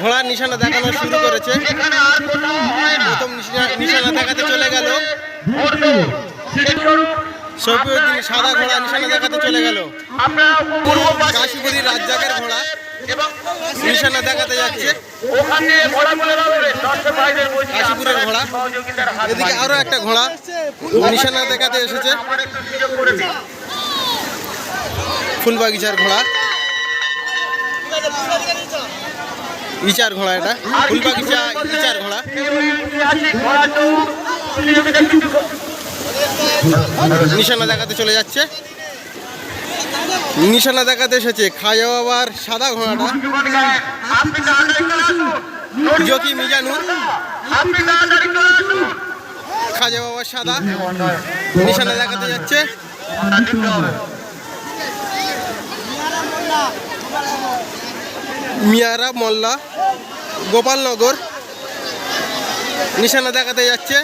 ঘোড়ার নিশানা দেখানো শুরু করেছে। প্রথম নিশানা- নিশানা দেখাতে চলে গেল। শফিউদ্দিন সাদা ঘোড়া নিশানা দেখাতে চলে গেল। কাশীপুরী রাজ্জাকের ঘোড়া নিশানা দেখাতে যাচ্ছে। কাশীপুরের ঘোড়া। এদিকে আরও একটা ঘোড়া নিশানা দেখাতে এসেছে। ফুলবাগিচার ঘোড়া। ইচার ঘোড়া এটা। ফুলবাগিচা ইচার ঘোড়া। নিশানা দেখাতে চলে যাচ্ছে। নিশানা দেখাতে এসেছে। খাজা বাবার সাদা ঘোড়াটা। জকি তাড়াতাড়ি খাজা বাবার সাদা। নিশানা দেখাতে যাচ্ছে। মিয়ারা মোল্লা, গোপালনগর, নিশানা দেখাতে যাচ্ছে।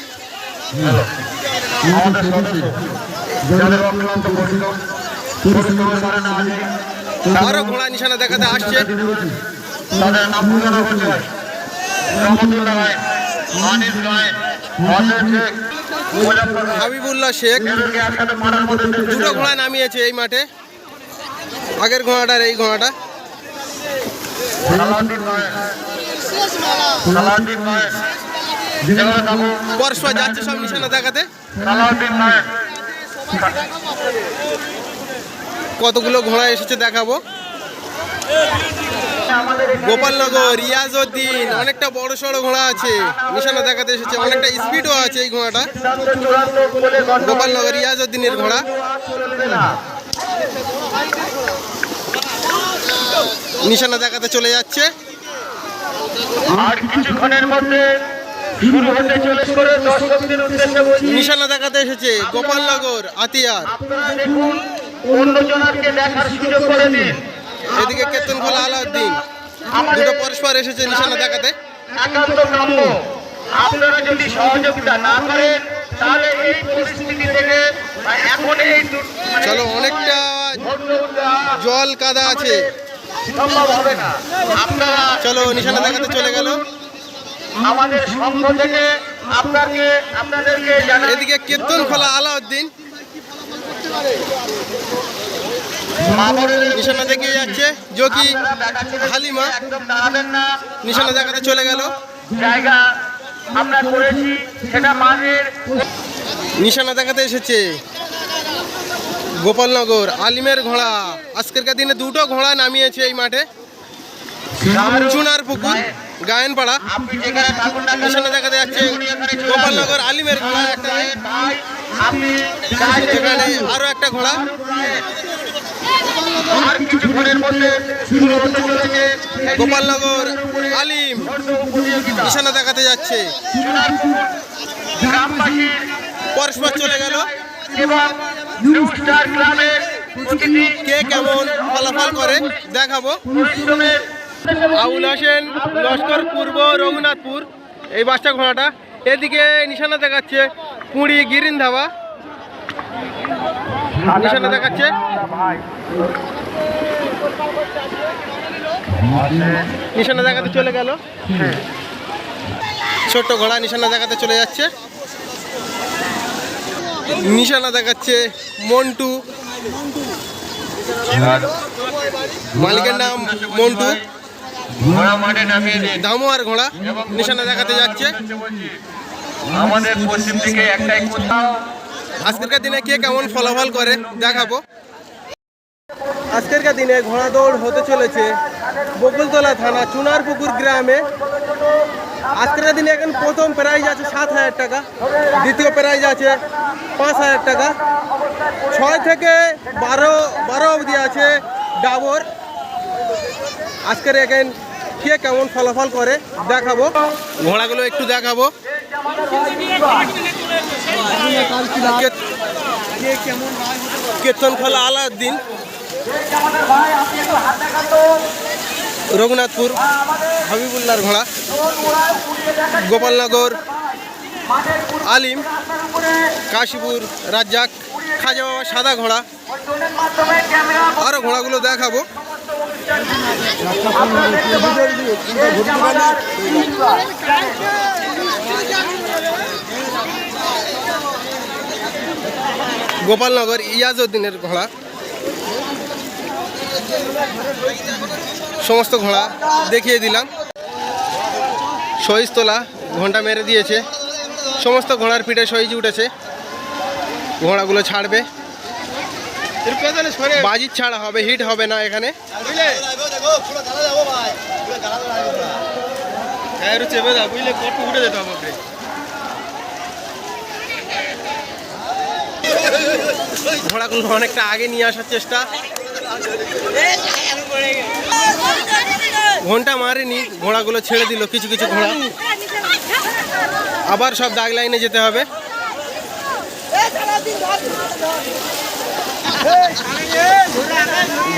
আরও ঘোড়া নিশানা দেখাতে আসছে। হাবিবুল্লাহ শেখ, দুটো ঘোড়া নামিয়েছে এই মাঠে। আগের ঘোড়াটার এই ঘোড়াটা। পরশোয়া যাচ্ছে সব নিশানা দেখাতে কতগুলো ঘোড়া এসেছে দেখাবো গোপালনগর রিয়াজউদ্দিন অনেকটা বড় সড়ো ঘোড়া আছে নিশানা দেখাতে এসেছে অনেকটা স্পিডও আছে এই ঘোড়াটা গোপালনগর রিয়াজউদ্দিনের ঘোড়া নিশানা দেখাতে চলে যাচ্ছে। আর কিছুক্ষণের মধ্যে শুরু হতে চলে করে দর্শকদের উদ্দেশ্যে বলছি। নিশানা দেখাতে এসেছে গোপালনগর আতিয়ার। দেখুন অন্য দেখার সুযোগ করে দিন। এদিকে কেতন খোলা আলাউদ্দিন দুটো পরস্পর এসেছে নিশানা দেখাতে একান্ত কাম্য। আপনারা যদি সহযোগিতা না করেন তাহলে এই পরিস্থিতি থেকে এখন এই মানে চলো অনেকটা জল কাদা আছে। সম্ভব হবে না। আপনারা চলো নিশানা দেখাতে চলে গেল। আমাদের সংঘ থেকে আপনাকে আপনাদেরকে জানাই এদিকে কীর্তন খোলা আলাউদ্দিন। নিশানা যাচ্ছে। হালিমা। নিশানা দেখাতে চলে গেল। জায়গা আমরা করেছি সেটা মানের নিশানা দেখাতে এসেছে। গোপালনগর, আলিমের ঘোড়া। আজকেরকার দিনে দুটো ঘোড়া নামিয়েছে এই মাঠে। চুনার পুকুর, গায়নপাড়া। আপনি যেখানে থাকুন না কেন নিশানা দেখাতে যাচ্ছে গোপালনগর আলিমের ঘোড়া একটা। এখানে আরও একটা ঘোড়া। গোপালনগর আলিম নিশানা দেখাতে যাচ্ছে। পরস্পর চলে গেল। এবং নিউ স্টার ক্লাবের প্রতিটি কে কেমন ফলাফল করে দেখাবো। হোসেন লস্কর পূর্ব রঘুনাথপুর এই বাচ্চা ঘোড়াটা। এদিকে নিশানা দেখাচ্ছে কুড়ি গিরিন ধাবা। নিশানা দেখাচ্ছে। নিশানা দেখাতে চলে গেল। ছোট্ট ঘোড়া নিশানা দেখাতে চলে যাচ্ছে। নিশানা দেখাচ্ছে মন্টু। মালিকের নাম মন্টু। দিন দামোয়ার ঘোড়া নিশানা দেখাতে যাচ্ছে। আমাদের পশ্চিম দিকে একটাই কোথাও আজকেরকার দিনে কে কেমন ফলাফল করে দেখাবো। আজকেরকার দিনে ঘোড়া দৌড় হতে চলেছে বকুলতলা থানা চুনারপুকুর গ্রামে। আজকের দিনে এখন প্রথম প্রাইজ আছে সাত হাজার টাকা, দ্বিতীয় প্রাইজ আছে পাঁচ হাজার টাকা। ছয় থেকে বারো বারো অবধি আছে ডাবর। আজকের এখন কে কেমন ফলাফল করে দেখাবো। ঘোড়াগুলো একটু দেখাবো। কীর্তন খোলা আলাউদ্দিন। রঘুনাথপুর হাবিবুল্লার ঘোড়া, গোপালনগর, আলিম, কাশীপুর, রাজ্জাক, খাজা বাবা সাদা ঘোড়া। আরও ঘোড়াগুলো দেখাবো। গোপালনগর, ইয়াজউদ্দিনের ঘোড়া। সমস্ত ঘোড়া দেখিয়ে দিলাম। সইজতলা ঘণ্টা মেরে দিয়েছে। সমস্ত ঘোড়ার পিঠে সইজ উঠেছে। ঘোড়াগুলো ছাড়বে। বাজির ছাড়া হবে হিট হবে না এখানে। ঘোড়াগুলো অনেকটা আগে নিয়ে আসার চেষ্টা। ঘণ্টা মারেনি, ঘোড়াগুলো ছেড়ে দিল, কিছু কিছু ঘোড়া। আবার সব দাগ লাইনে যেতে হবে।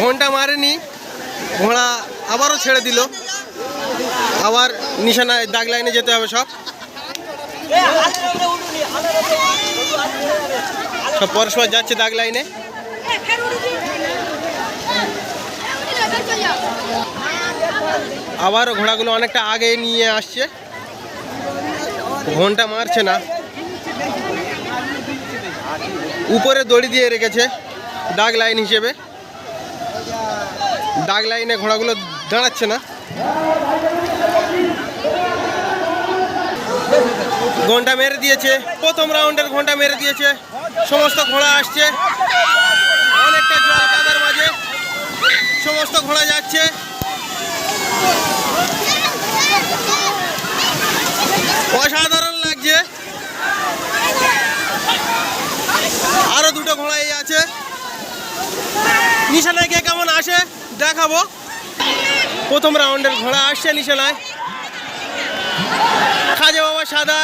ঘণ্টা মারেনি, ঘোড়া আবারও ছেড়ে দিল। আবার নিশানায় দাগ লাইনে যেতে হবে সব। সব পরস্পর যাচ্ছে দাগ লাইনে। আবারও ঘোড়াগুলো অনেকটা আগে নিয়ে আসছে। ঘণ্টা মারছে না। উপরে দড়ি দিয়ে রেখেছে দাগ লাইন হিসেবে। দাগ লাইনে ঘোড়াগুলো দাঁড়াচ্ছে না। ঘণ্টা মেরে দিয়েছে, প্রথম রাউন্ডের ঘণ্টা মেরে দিয়েছে। সমস্ত ঘোড়া আসছে অনেকটা জল কাদার মাঝে সমস্ত ঘোড়া যাচ্ছে। অসাধারণ লাগছে। আরও দুটো ঘোড়া এই আছে। নিশানায় কে কেমন আসে? দেখাবো। প্রথম রাউন্ডের ঘোড়া আসছে নিশানায়। খাজে বাবা সাদা।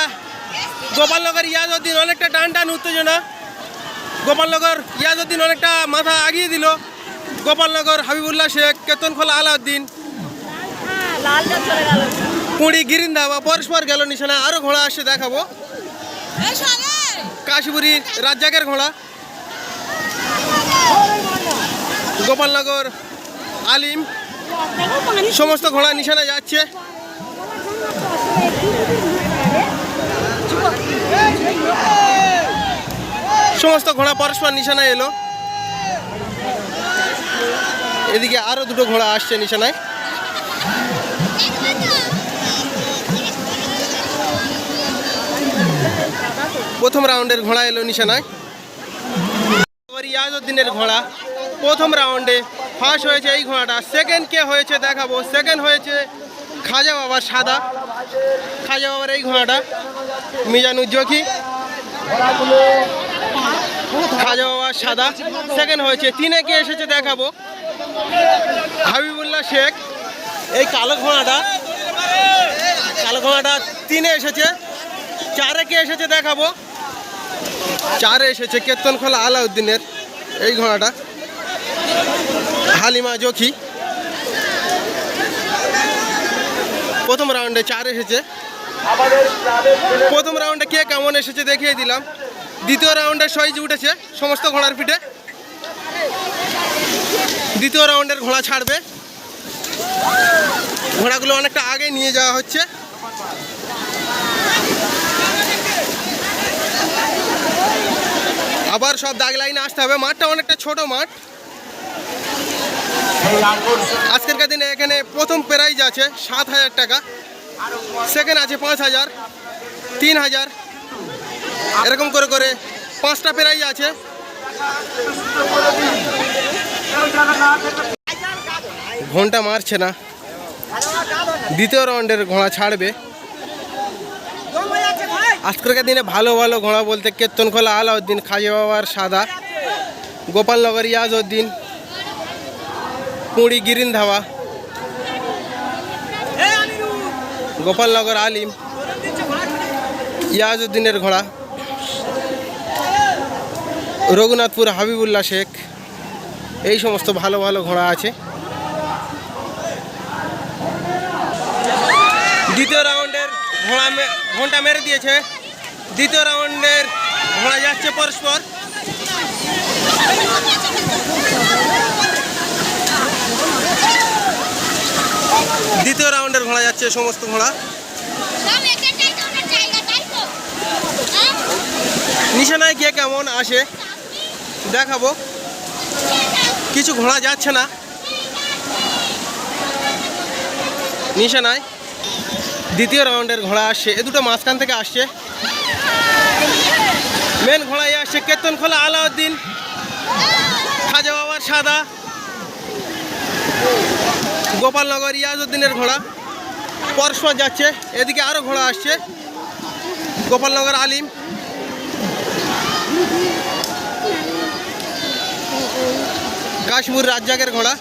গোপালনগর ইয়াজউদ্দিন অনেকটা টান টান উত্তেজনা। গোপালনগর ইয়াজউদ্দিন অনেকটা মাথা আগিয়ে দিল। গোপালনগর হাবিবুল্লাহ শেখ, কেতনখোলা আলাউদ্দিন। পুঁড়ি গিরিন্দা বা পরস্পর গেল নিশানা, আরও ঘোড়া আসছে দেখাবো। কাশিপুরি রাজ্জাকের ঘোড়া। গোপালনগর আলিম, সমস্ত ঘোড়া নিশানা যাচ্ছে। সমস্ত ঘোড়া পরস্পর নিশানা এলো। এদিকে আরও দুটো ঘোড়া আসছে নিশানায়। প্রথম রাউন্ডের ঘোড়া এলো নিশানায়। এবার ইয়াজউদ্দিনের ঘোড়া। প্রথম রাউন্ডে ফার্স্ট হয়েছে এই ঘোড়াটা। সেকেন্ড কে হয়েছে দেখাবো। সেকেন্ড হয়েছে খাজা বাবার সাদা। খাজা বাবার এই ঘোড়াটা। মিজানুজ্জকি খাজা বাবার সাদা। সেকেন্ড হয়েছে। তিনে কে এসেছে দেখাবো। হাবিবুল্লাহ শেখ, এই কালো ঘোড়াটা কালো ঘোড়াটা তিনে এসেছে, চারে কে এসেছে দেখাবো। চারে এসেছে কেতনখোলা আলাউদ্দিনের এই ঘোড়াটা, হালিমা জখি। প্রথম রাউন্ডে চার এসেছে। প্রথম রাউন্ডে কে কেমন এসেছে দেখিয়ে দিলাম। দ্বিতীয় রাউন্ডে সইজ উঠেছে সমস্ত ঘোড়ার পিঠে। দ্বিতীয় রাউন্ডের ঘোড়া ছাড়বে। ঘোড়াগুলো অনেকটা আগে নিয়ে যাওয়া হচ্ছে। আবার সব দাগ লাইনে আসতে হবে। মাঠটা অনেকটা ছোট মাঠ। আজকেরকার দিনে এখানে প্রথম প্রাইজ আছে সাত হাজার টাকা। সেকেন্ড আছে পাঁচ হাজার, তিন হাজার। এরকম করে করে পাঁচটা প্রাইজ আছে। ঘণ্টা মারছে না। দ্বিতীয় রাউন্ডের ঘোড়া ছাড়বে। আজকেরকার দিনে ভালো ভালো ঘোড়া বলতে কেতনখোলা আলাউদ্দিন, খাজা বাবার সাদা, গোপালনগর ইয়াজউদ্দিন, পুঁড়ি গিরিন ধাওয়া, গোপালনগর আলিম, ইয়াজউদ্দিনের ঘোড়া, রঘুনাথপুর হাবিবুল্লাহ শেখ এই সমস্ত ভালো ভালো ঘোড়া আছে। দ্বিতীয় রাউন্ডের ঘোড়া ঘোড়া মেরে দিয়েছে। দ্বিতীয় রাউন্ডের ঘোড়া যাচ্ছে পরস্পর। দ্বিতীয় রাউন্ডের ঘোড়া যাচ্ছে সমস্ত ঘোড়া? নিশানায় গিয়ে কেমন আসে দেখাবো। কিছু ঘোড়া যাচ্ছে না। নিশানায় দ্বিতীয় রাউন্ডের ঘোড়া আসছে। এ দুটো মাঝখান থেকে আসছে। মেন ঘোড়ায় আসছে কেতন খোলা, আলাউদ্দিন। খাজা বাবার সাদা। গোপালনগর ইয়াজউদ্দিনের ঘোড়া। পরস্পর যাচ্ছে। এদিকে আরও ঘোড়া আসছে। গোপালনগর আলিম। কাশমুর রাজ্জাকের ঘোড়া।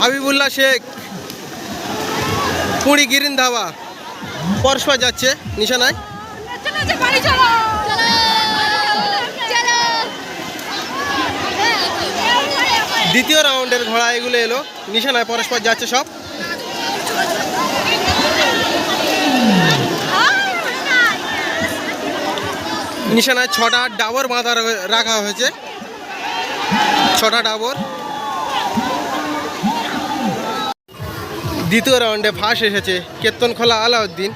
হাবিবুল্লাহ শেখ পুরী গিরিন ধাবা পরস্পর যাচ্ছে নিশানায়। দ্বিতীয় রাউন্ডের ঘোড়া এগুলো এলো, নিশানায় পরস্পর যাচ্ছে সব। নিশানায় ছটা ডাবর বাঁধা রাখা হয়েছে। ছটা ডাবর। দ্বিতীয় রাউন্ডে ফার্স্ট এসেছে কেতন খোলা আলাউদ্দিন।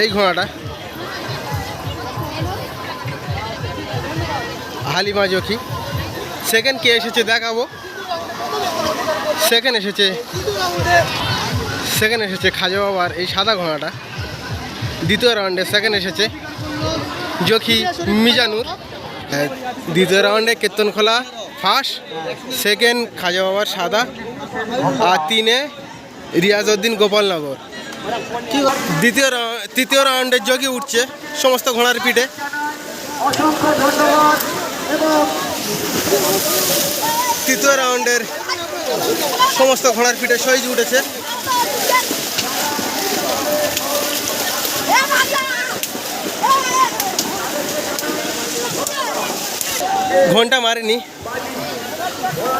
এই ঘোড়াটা। হালিমা জখি সেকেন্ড কে এসেছে দেখাবো। সেকেন্ড এসেছে সেকেন্ড এসেছে খাজা বাবার এই সাদা ঘোড়াটা। দ্বিতীয় রাউন্ডে সেকেন্ড এসেছে জখি মিজানুর দ্বিতীয় রাউন্ডে কেতনখোলা ফার্স্ট, সেকেন্ড, খাজা বাবার সাদা, আর তিনে রিয়াজউদ্দিন গোপালনগর। দ্বিতীয় তৃতীয় রাউন্ডের জগি উঠছে সমস্ত ঘোড়ার পিঠে। তৃতীয় রাউন্ডের সমস্ত ঘোড়ার পিঠে সইজ উঠেছে। ঘণ্টা মারেনি।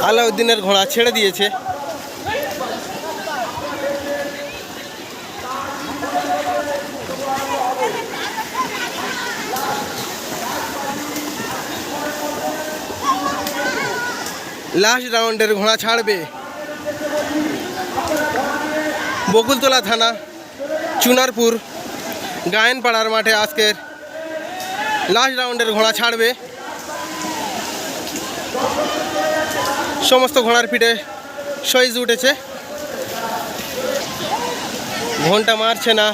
আলাউদ্দিনের ঘোড়া ছেড়ে দিয়েছে। লাস্ট রাউন্ডের ঘোড়া ছাড়বে। বকুলতলা থানা, চুনারপুর, গায়নপাড়ার মাঠে আজকের লাস্ট রাউন্ডের ঘোড়া ছাড়বে। সমস্ত ঘোড়ার পিঠে সইজ উঠেছে। ঘণ্টা মারছে না।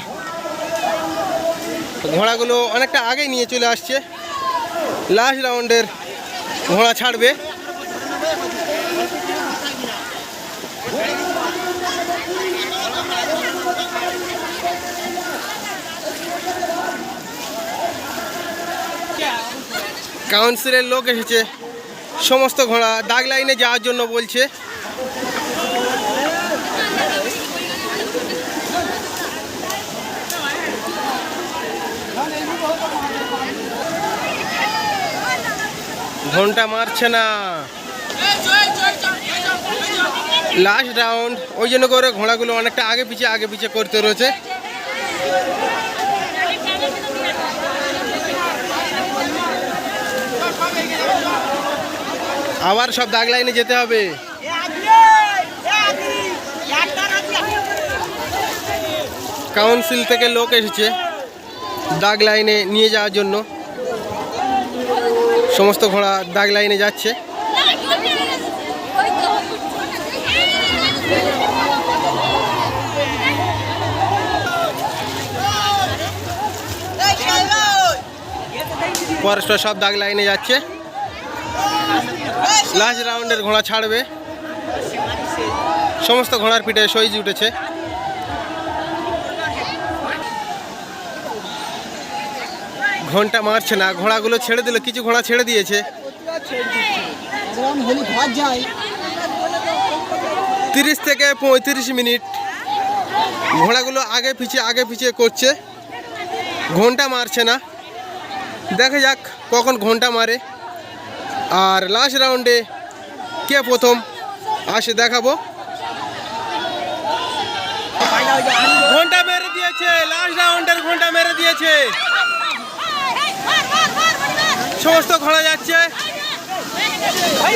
ঘোড়াগুলো অনেকটা আগে নিয়ে চলে আসছে। লাস্ট রাউন্ডের ঘোড়া ছাড়বে। কাউন্সিলের লোক এসেছে। সমস্ত ঘোড়া দাগ লাইনে যাওয়ার জন্য বলছে। ঘণ্টা মারছে না। লাস্ট রাউন্ড ওই জন্য করে ঘোড়াগুলো অনেকটা আগে পিছে আগে পিছে করতে রয়েছে। আবার সব দাগ লাইনে যেতে হবে। কাউন্সিল থেকে লোক এসেছে দাগ লাইনে নিয়ে যাওয়ার জন্য। সমস্ত ঘোড়া দাগ লাইনে যাচ্ছে। পরস্পর সব দাগ লাইনে যাচ্ছে। লাস্ট রাউন্ডের ঘোড়া ছাড়বে। সমস্ত ঘোড়ার পিঠে সইজ উঠেছে। ঘণ্টা মারছে না, ঘোড়াগুলো ছেড়ে দিল, কিছু ঘোড়া ছেড়ে দিয়েছে। তিরিশ থেকে পঁয়ত্রিশ মিনিট। ঘোড়াগুলো আগে পিছিয়ে আগে পিছিয়ে করছে। ঘণ্টা মারছে না। দেখা যাক কখন ঘণ্টা মারে। আর লাস্ট রাউন্ডে কে প্রথম আসে দেখাবো ঘণ্টা মেরে দিয়েছে লাস্ট রাউন্ডের ঘণ্টা মেরে দিয়েছে সমস্ত ঘোড়া যাচ্ছে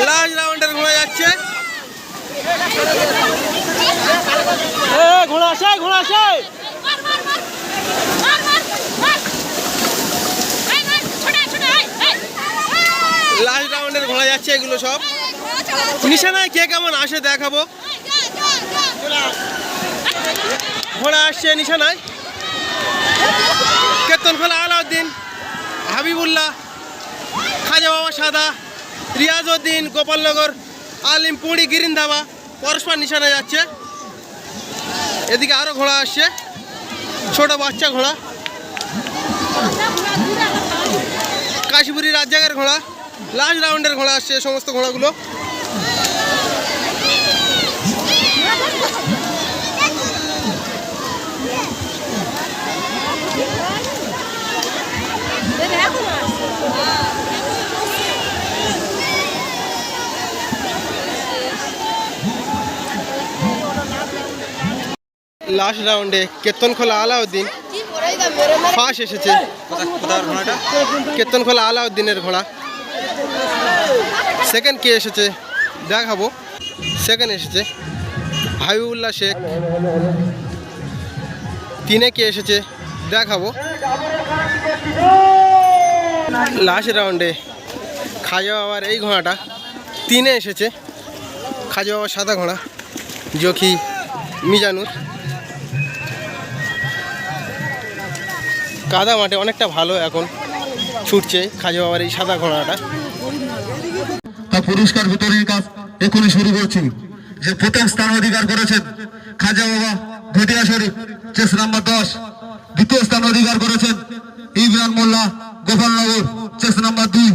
লাস্ট রাউন্ডের ঘোড়া যাচ্ছে ঘোড়া আসে ঘোড়া আসে মার মার মার মার মার মার আই মার ছোটা ছোটা আই আই লাস্ট রাউন্ডের যাচ্ছে এগুলো সব। নিশানায় কে কেমন আসে দেখাবো? ঘোড়া আসছে নিশানায়। কেতনখোলা আলাউদ্দিন, হাবিবুল্লাহ, খাজা বাবা সাদা, রিয়াজউদ্দিন, গোপালনগর, আলিম পুঁড়ি, গিরিন্দাবা, পরস্পর নিশানা যাচ্ছে। এদিকে আরও ঘোড়া আসছে। ছোট বাচ্চা ঘোড়া। কাশীপুরি রাজ্জাকের ঘোড়া। লাস্ট রাউন্ডের ঘোড়া আসছে সমস্ত ঘোড়াগুলো। লাস্ট রাউন্ডে কেতন খোলা আলাউদ্দিন ফার্স্ট এসেছে। কেতন খোলা আলাউদ্দিনের ঘোড়া। সেকেন্ড কে এসেছে? দেখাবো। সেকেন্ড এসেছে। হাবিবুল্লাহ শেখ। তিনে কে এসেছে? দেখাবো। লাস্ট রাউন্ডে। খাজা বাবার এই ঘোড়াটা তিনে এসেছে। খাজা বাবার সাদা ঘোড়া জখি মিজানুর। কাদা মাঠে অনেকটা ভালো এখন ছুটছে খাজা বাবার এই সাদা ঘোড়াটা। পুরস্কার বিতরণের কাজ এখনই শুরু করছি। যে প্রথম স্থান অধিকার করেছেন খাজা বাবা ঘটিয়া শরীফ চেস নাম্বার দশ। দ্বিতীয় স্থান অধিকার করেছেন ইমরান মোল্লা, গোপালনগর চেস নাম্বার দুই।